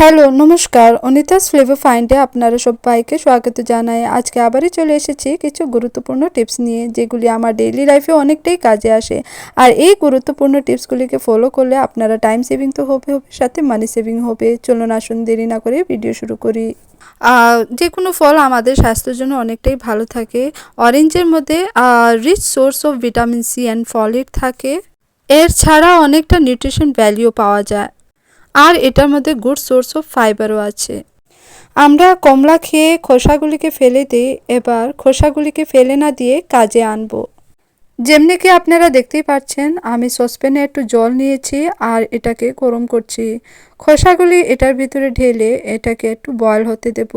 Hello, নমস্কার। Anita's flavour ফাইন্ডে আপনারা সবাইকে স্বাগত জানাই। আজকে আবারই চলে এসেছি কিছু গুরুত্বপূর্ণ টিপস নিয়ে, যেগুলি আমার ডেইলি লাইফে অনেকটাই কাজে আসে। আর এই গুরুত্বপূর্ণ টিপসগুলিকে ফলো করলে আপনারা টাইম সেভিং তো হবে হবে, সাথে মানি সেভিং হবে। চলুন আসুন, দেরি না করে ভিডিও শুরু করি। যে কোনো ফল আমাদের স্বাস্থ্যের জন্য অনেকটাই ভালো থাকে। অরেঞ্জের মধ্যে rich source of vitamin C and folate থাকে। এর ছাড়া অনেকটা নিউট্রিশন ভ্যালিউ পাওয়া যায়। আর এটার মধ্যে গুড সোর্স অফ ফাইবারও আছে। আমরা কমলা খেয়ে খোসাগুলিকে ফেলে দিই এবার খোসাগুলিকে ফেলে না দিয়ে কাজে আনব। যেমনি কি আপনারা দেখতেই পাচ্ছেন, আমি সসপ্যানে একটু জল নিয়েছি আর এটাকে গরম করছি। খোসাগুলি এটার ভিতরে ঢেলে এটাকে একটু বয়ল হতে দেব।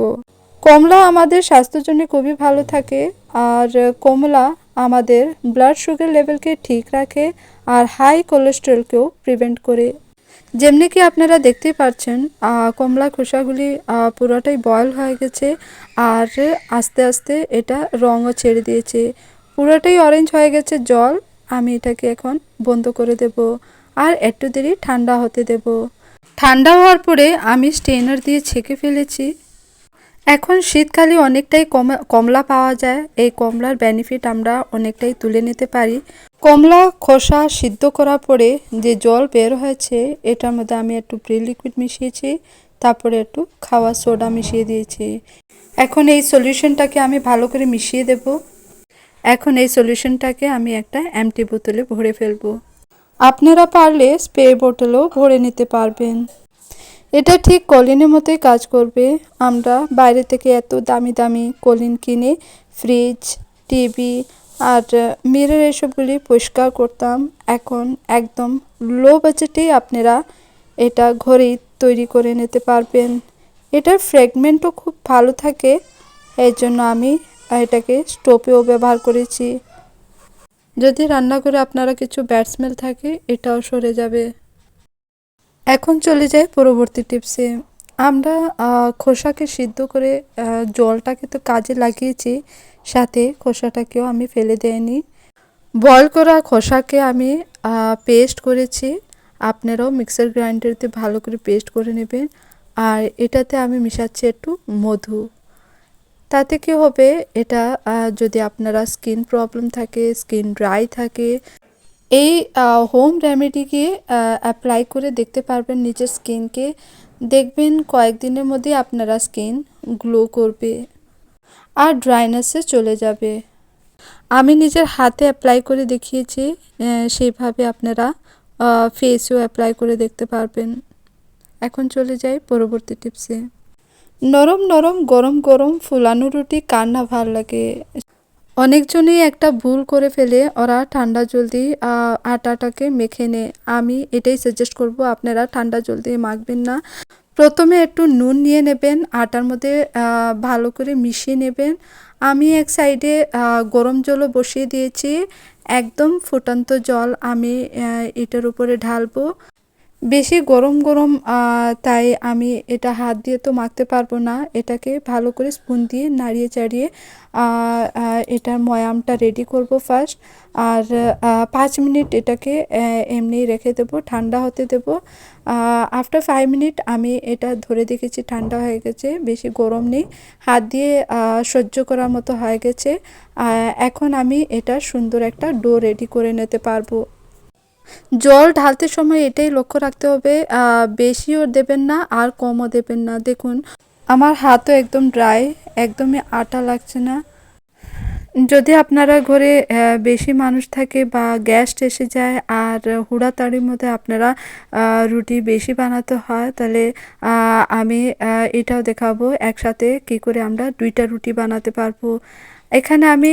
কমলা আমাদের স্বাস্থ্যের জন্য খুবই ভালো থাকে আর কমলা আমাদের ব্লাড সুগার লেভেলকে ঠিক রাখে আর হাই কোলেস্টেরলকেও প্রিভেন্ট করে। যেমনি কি আপনারা দেখতেই পাচ্ছেন কমলা খোসাগুলি পুরোটাই বয়েল হয়ে গেছে আর আস্তে আস্তে এটা রঙও ছেড়ে দিয়েছে। পুরোটাই অরেঞ্জ হয়ে গেছে জল, আমি এটাকে এখন বন্ধ করে দেব আর একটু দেরি ঠান্ডা হতে দেব। ঠান্ডা হওয়ার পরে আমি স্টেনার দিয়ে ছেঁকে ফেলেছি। এখন শীতকালে অনেকটাই কমা- কমলা পাওয়া যায়। এই কমলার বেনিফিট আমরা অনেকটাই তুলে নিতে পারি। কমলা খোসা সিদ্ধ করার পরে যে জল বের হয়েছে, এটার মধ্যে আমি একটু প্রি লিকুইড মিশিয়েছি, তারপরে একটু খাওয়া সোডা মিশিয়ে দিয়েছি। এখন এই সলিউশনটাকে আমি ভালো করে মিশিয়ে দেব। এখন এই সলিউশনটাকে আমি একটা এমটি বোতলে ভরে ফেলব। আপনারা পারলে স্প্রে বোতলেও ভরে নিতে পারবেন। এটা ঠিক কলিনের মতোই কাজ করবে। আমরা বাইরে থেকে এত দামি দামি কলিন কিনে ফ্রিজ, টিভি আর মিরর এসবগুলি পরিষ্কার করতাম। এখন একদম লো বাজেটেই আপনারা এটা ঘরেই তৈরি করে নিতে পারবেন। এটার ফ্র্যাগমেন্টও খুব ভালো থাকে, এর জন্য আমি এটাকে স্টোভেও ব্যবহার করেছি। যদি রান্না করে আপনারা কিছু ব্যাড স্মেল থাকে, এটাও সরে যাবে। এখন চলে যাই পরবর্তী টিপসে আমরা খোসাকে সিদ্ধ করে জলটাকে তো কাজে লাগিয়েছি, সাথে খোসাটাকেও আমি ফেলে দেয়নি বয়েল করা খোসাকে আমি পেস্ট করেছি। আপনারাও মিক্সার গ্রাইন্ডারতে ভালো করে পেস্ট করে নেবেন। আর এটাতে আমি মিশাচ্ছি একটু মধু। তাতে কি হবে? এটা যদি আপনারা স্কিন প্রবলেম থাকে স্কিন ড্রাই থাকে এই হোম রেমেডিকে অ্যাপ্লাই করে দেখতে পারবেন নিজের স্কিনকে দেখবেন কয়েকদিনের মধ্যে আপনারা স্কিন গ্লো করবে আর ড্রাইনেসে চলে যাবে। আমি নিজের হাতে অ্যাপ্লাই করে দেখিয়েছি সেইভাবে আপনারা ফেসেও অ্যাপ্লাই করে দেখতে পারবেন। এখন চলে যাই পরবর্তী টিপসে নরম নরম গরম গরম ফুলানো রুটি কার না ভালো লাগে? অনেকজনই একটা ভুল করে ফেলে, ওরা ঠান্ডা জল দিয়ে আটাটাকে মেখে নেয় আমি এটাই সাজেস্ট করব, আপনারা ঠান্ডা জল দিয়ে মাখবেন না। প্রথমে একটু নুন নিয়ে নেবেন, আটার মধ্যে ভালো করে মিশিয়ে নেবেন। আমি এক সাইডে গরম জলও বসিয়ে দিয়েছি। একদম ফুটন্ত জল আমি এটার উপরে ঢালবো। বেশি গরম গরম তাই আমি এটা হাত দিয়ে তো মাখতে পারব না। এটাকে ভালো করে স্পুন দিয়ে নাড়িয়ে চাড়িয়ে এটার ময়ামটা রেডি করব ফার্স্ট আর পাঁচ মিনিট এটাকে এমনি রেখে দেবো, ঠান্ডা হতে দেবো। আফটার ফাইভ মিনিট আমি এটা ধরে দেখেছি ঠান্ডা হয়ে গেছে, বেশি গরম নেই। হাত দিয়ে সহ্য করার মতো হয়ে গেছে। এখন আমি এটা সুন্দর একটা ডো রেডি করে নিতে পারব। জল ঢালতে সময় এটাই লক্ষ্য রাখতে হবে বেশিও দেবেন না আর কমও দেবেন না। দেখুন, আমার হাতও একদম ড্রাই, একদমই আটা লাগছে না। যদি আপনারা ঘরে বেশি মানুষ থাকে বা গ্যাস এসে যায় আর হুড়াতাড়ির মধ্যে আপনারা রুটি বেশি বানাতে হয়, তাহলে আমি এটাও দেখাবো একসাথে কি করে আমরা দুইটা রুটি বানাতে পারব। এখানে আমি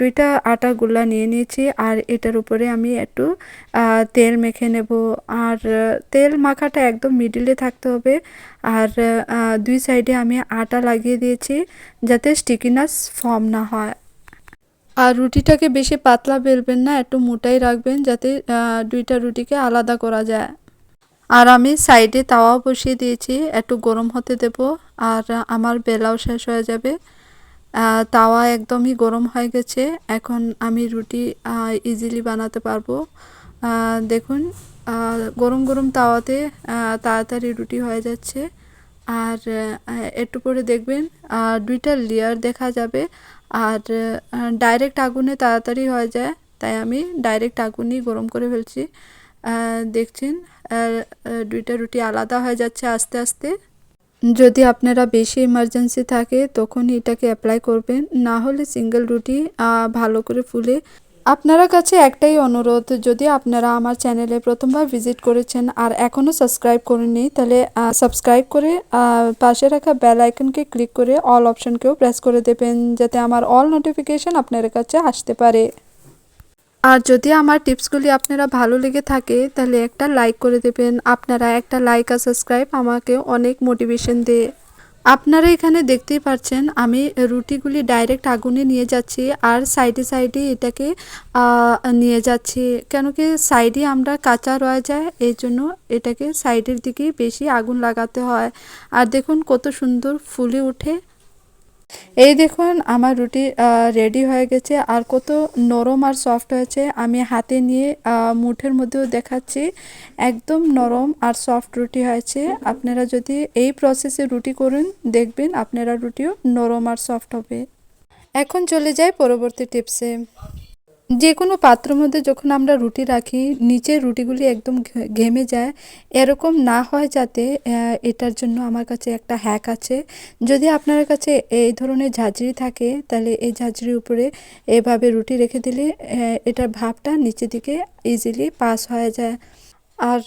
দুইটা আটা গুলা নিয়ে নিয়েছি আর এটার উপরে আমি একটু তেল মেখে নেব। আর তেল মাখাটা একদম মিডিলে থাকতে হবে। আর দুই সাইডে আমি আটা লাগিয়ে দিয়েছি যাতে স্টিকিনাস ফর্ম না হয়। আর রুটিটাকে বেশি পাতলা বেলবেন না, একটু মোটাই রাখবেন যাতে দুইটা রুটিকে আলাদা করা যায়। আর আমি সাইডে তাওয়াও বসিয়ে দিয়েছি, একটু গরম হতে দেব। আর আমার বেলাও শেষ হয়ে যাবে। তাওয়া একদমই গরম হয়ে গেছে। এখন আমি রুটি ইজিলি বানাতে পারব। দেখুন গরম গরম তাওয়াতে তাড়াতাড়ি রুটি হয়ে যাচ্ছে। আর একটু পরে দেখবেন দুইটা লেয়ার দেখা যাবে। আর ডাইরেক্ট আগুনে তাড়াতাড়ি হয়ে যায়। তাই আমি ডাইরেক্ট আগুনই গরম করে ফেলছি। দেখছেন দুইটা রুটি আলাদা হয়ে যাচ্ছে আস্তে আস্তে। যদি আপনারা বেশি ইমার্জেন্সি থাকে, তখন এটাকে অ্যাপ্লাই করবেন। না হলে সিঙ্গেল রুটি ভালো করে ফুলে। আপনারা কাছে একটাই অনুরোধ, যদি আপনারা আমার চ্যানেলে প্রথমবার ভিজিট করেছেন আর এখনও সাবস্ক্রাইব করেননি, তাহলে সাবস্ক্রাইব করে পাশে রাখা বেল আইকনকে ক্লিক করে অল অপশনকেও প্রেস করে দেবেন, যাতে আমার অল নোটিফিকেশন আপনার কাছে আসতে পারে। আর যদি আমার টিপসগুলি আপনারা ভালো লেগে থাকে, তাহলে একটা লাইক করে দেবেন। আপনারা একটা লাইক আর সাবস্ক্রাইব আমাকে অনেক মোটিভেশন দেয়। আপনারা এখানে দেখতেই পাচ্ছেন আমি রুটিগুলি ডাইরেক্ট আগুনে নিয়ে যাচ্ছি আর সাইডে সাইডে এটাকে নিয়ে যাচ্ছি। কেন কি সাইডে আমরা কাঁচা রয়ে যায়, এই জন্য এটাকে সাইডের দিকে বেশি আগুন লাগাতে হয়। আর দেখুন কত সুন্দর ফুলে ওঠে। এই দেখুন, আমার রুটি রেডি হয়ে গেছে। আর কত নরম আর সফট হয়েছে। আমি হাতে নিয়ে মুঠের মধ্যেও দেখাচ্ছি। একদম নরম আর সফট রুটি হয়েছে। আপনারা যদি এই প্রসেসে রুটি করুন, দেখবেন আপনারা রুটিও নরম আর সফট হবে। এখন চলে যাই পরবর্তী টিপসে যে কোনো পাত্রের মধ্যে যখন আমরা রুটি রাখি, নিচের রুটিগুলি একদম ঘেমে যায়। এরকম না হয় যাতে এটার জন্য আমার কাছে একটা হ্যাক আছে। যদি আপনার কাছে এই ধরনের ঝাঁঝরি থাকে, তাহলে এই ঝাঁঝরির উপরে এভাবে রুটি রেখে দিলে এটার ভাবটা নিচের দিকে ইজিলি পাস হয়ে যায়। আর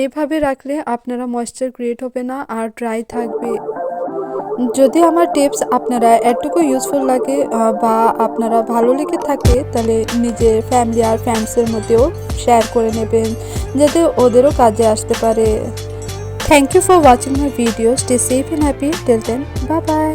এইভাবে রাখলে আপনারা ময়েশ্চার ক্রিয়েট হবে না, আর ড্রাই থাকবে। যদি আমার টিপস আপনারা এটুকু ইউজফুল লাগে বা আপনারা ভালো লেগে থাকে, তাহলে নিজের ফ্যামিলি আর ফ্রেন্ডসের মধ্যেও শেয়ার করে নেবেন, যাতে ওদেরও কাজে আসতে পারে। Thank you for watching my video stay safe and happy till then bye bye